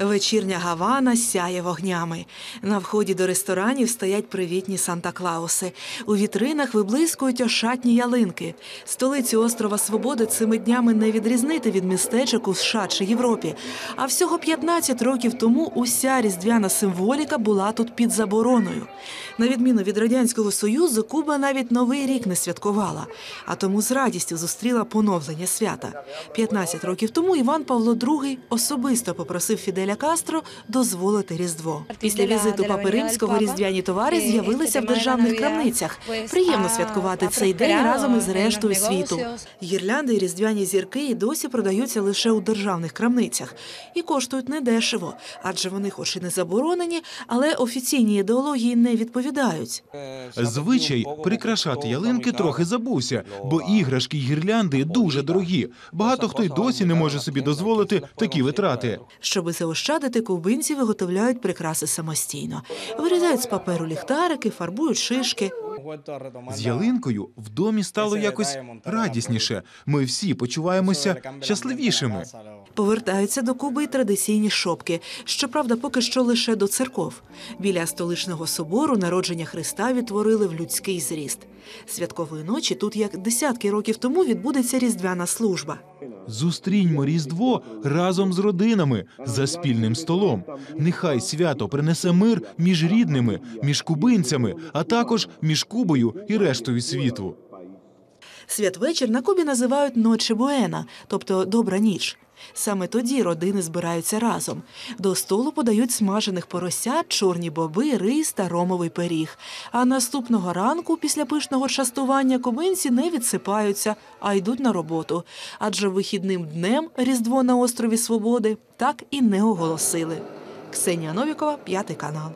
Вечірня Гавана сяє вогнями. На вході до ресторанів стоять привітні Санта-Клауси. У вітринах виблискують ошатні ялинки. Столицю острова Свободи цими днями не відрізнити від містечок у США чи Європі. А всього 15 років тому уся різдвяна символіка була тут під забороною. На відміну від радянського союзу, Куба навіть новий рік не святкувала, а тому з радістю зустріла поновлення свята. 15 років тому Іван Павло II особисто попросив Фіделя Кастро дозволити різдво. Після візиту папи римського різдвяні товари з'явилися в державних крамницях. Приємно святкувати цей день разом із рештою світу. Гірлянди і різдвяні зірки і досі продаються лише у державних крамницях і коштують недешево, адже вони, хоч і не заборонені, але офіційній ідеології не відповідають. Звичай прикрашати ялинки трохи забувся, бо іграшки й гірлянди дуже дорогі. Багато хто й досі не може собі дозволити такі витрати. Щоби заощадити, кубинці виготовляють прикраси самостійно. Вирізають з паперу ліхтарики, фарбують шишки. З ялинкою в домі стало якось радісніше. Ми всі почуваємося щасливішими. Повертаються до Куби й традиційні шопки. Щоправда, поки що лише до церков. Біля столичного собору народження Христа відтворили в людський зріст. Святкової ночі тут, як десятки років тому, відбудеться різдвяна служба. Зустріньмо Різдво разом з родинами за спільним столом. Нехай свято принесе мир між рідними, між кубинцями, а також між Кубою і рештою світу. Святвечір на Кубі називають «Ночі Буена», тобто добра ніч. Саме тоді родини збираються разом. До столу подають смажених поросят, чорні боби, рис та ромовий пиріг. А наступного ранку, після пишного частування, кубинці не відсипаються, а йдуть на роботу. Адже вихідним днем Різдво на острові Свободи так і не оголосили. Ксенія Новікова, п'ятий канал.